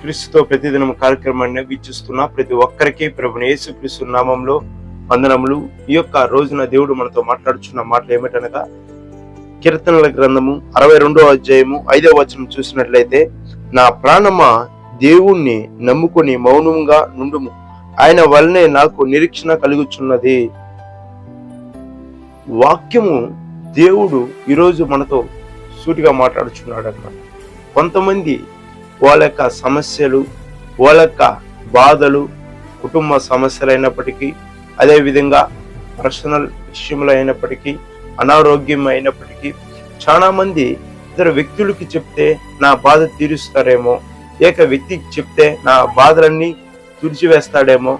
క్రీస్తుతో ప్రతిదినం కార్యక్రమాన్ని వీక్షిస్తున్న ప్రతి ఒక్కరికి ప్రభుని యేసు క్రీస్తు నామంలో వందనములు. ఈ యొక్క రోజున దేవుడు మనతో మాట్లాడుచున్న మాటలు ఏమిటనగా కీర్తనల గ్రంథము అరవై రెండో అధ్యాయము ఐదవ వచనం చూసినట్లయితే నా ప్రాణమా దేవుణ్ణి నమ్ముకొని మౌనంగా నుండుము. ఆయన వల్లనే నాకు నిరీక్షణ కలుగుచున్నది. వాక్యము దేవుడు ఈరోజు మనతో సూటిగా మాట్లాడుచున్నాడు అన్నమాట కొంతమంది వాళ్ళ యొక్క సమస్యలు వాళ్ళ యొక్క బాధలు కుటుంబ సమస్యలు అయినప్పటికీ అదేవిధంగా పర్సనల్ విషయంలో అయినప్పటికీ అనారోగ్యం అయినప్పటికీ చాలామంది ఇతర వ్యక్తులకి చెప్తే నా బాధ తీరుస్తారేమో ఏక వ్యక్తికి చెప్తే నా బాధలన్నీ తుడిచివేస్తాడేమో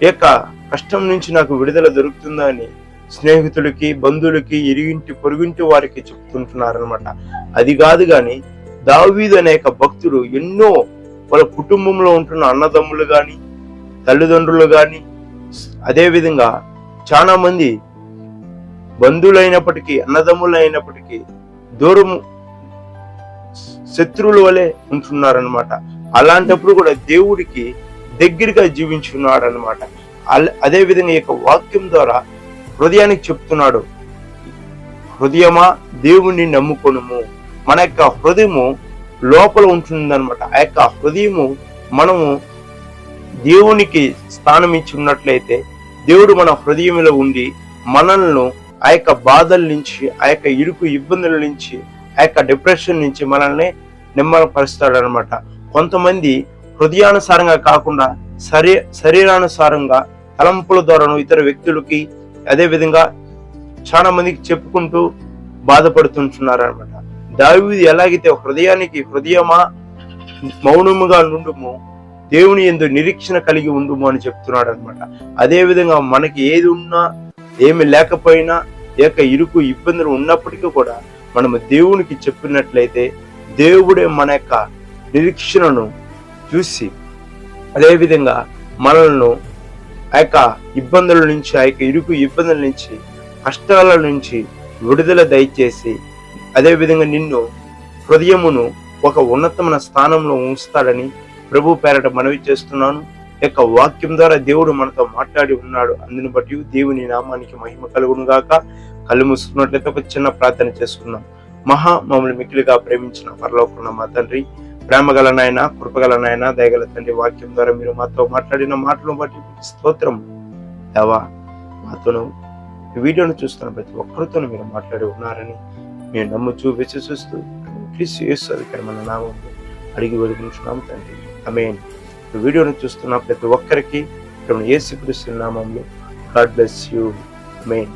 ఏక కష్టం నుంచి నాకు విడుదల దొరుకుతుందా అని స్నేహితులకి బంధువులకి ఇరుగింటి పొరుగింటి వారికి చెప్తుంటున్నారనమాట అది కాదు కానీ దావీదు అనే ఒక భక్తుడు ఎన్నో వాళ్ళ కుటుంబంలో ఉంటున్న అన్నదమ్ములు కానీ తల్లిదండ్రులు కానీ అదేవిధంగా చాలా మంది బంధువులైనప్పటికీ అన్నదమ్ములు అయినప్పటికీ దూరం శత్రువుల వలె ఉంటున్నారనమాట అలాంటప్పుడు కూడా దేవుడికి దగ్గరగా జీవించున్నాడు అనమాట అదే విధంగా ఈ యొక్క వాక్యం ద్వారా హృదయానికి చెప్తున్నాడు. హృదయమా దేవుణ్ణి నమ్ముకొనుము? మన యొక్క హృదయము లోపల ఉంటుందన్నమాట. ఆ యొక్క హృదయము మనము దేవునికి స్థానం ఇచ్చి ఉన్నట్లయితే దేవుడు మన హృదయంలో ఉండి మనల్ని ఆ యొక్క బాధల నుంచి ఆ యొక్క ఇరుకు ఇబ్బందుల నుంచి ఆ యొక్క డిప్రెషన్ నుంచి మనల్ని నిమ్మలపరుస్తాడు అనమాట కొంతమంది హృదయానుసారంగా కాకుండా శరీ శరీరానుసారంగా తలంపుల ద్వారాను ఇతర వ్యక్తులకి అదే విధంగా చాలా మందికి చెప్పుకుంటూ బాధపడుతుంటున్నారు అనమాట దావీది ఎలాగైతే హృదయానికి హృదయమా మౌనముగా నుండుము దేవుని ఎందు నిరీక్షణ కలిగి ఉండుము అని చెప్తున్నాడు అనమాట అదేవిధంగా మనకి ఏది ఉన్నా ఏమి లేకపోయినా ఏక ఇరుకు ఇబ్బందులు ఉన్నప్పటికీ కూడా మనము దేవునికి చెప్పినట్లయితే దేవుడే మన యొక్క నిరీక్షణను చూసి అదేవిధంగా మనల్ని ఆ యొక్క ఇబ్బందుల నుంచి ఆ యొక్క ఇరుకు ఇబ్బందుల నుంచి కష్టాల నుంచి విడుదల దయచేసి అదే విధంగా నిన్ను హృదయమును ఒక ఉన్నతమైన స్థానంలో ఉంచుతాడని ప్రభు పేరట మనవి చేస్తున్నాను. యొక్క వాక్యం ద్వారా దేవుడు మనతో మాట్లాడి ఉన్నాడు. అందుని బట్టి దేవుని నామానికి మహిమ కలుగును గాక. కళ్ళు మూసుకున్నట్లయితే ఒక చిన్న ప్రార్థన చేసుకున్నాం మహా మమ్మల్ని మిక్కిలిగా ప్రేమించిన పరలోకున్న మా తండ్రి ప్రేమగల నాయన కృపగల నాయన దయగల తండ్రి వాక్యం ద్వారా మీరు మాతో మాట్లాడిన మాటలను బట్టి స్తోత్రం. దేవా మాతోను వీడియోను చూస్తున్న ప్రతి ఒక్కరితోనూ మీరు మాట్లాడి ఉన్నారని మేము నమ్ముచూ విశ్వసిస్తూ క్రీస్తు ఇక్కడ మన నామంలో అడిగి వెలుగుతున్నాం తండ్రి. అమేన్ ఈ వీడియోను చూస్తున్న ప్రతి ఒక్కరికి యేసు క్రీస్తు నామంలో గాడ్ బ్లెస్ యూ. మెయిన్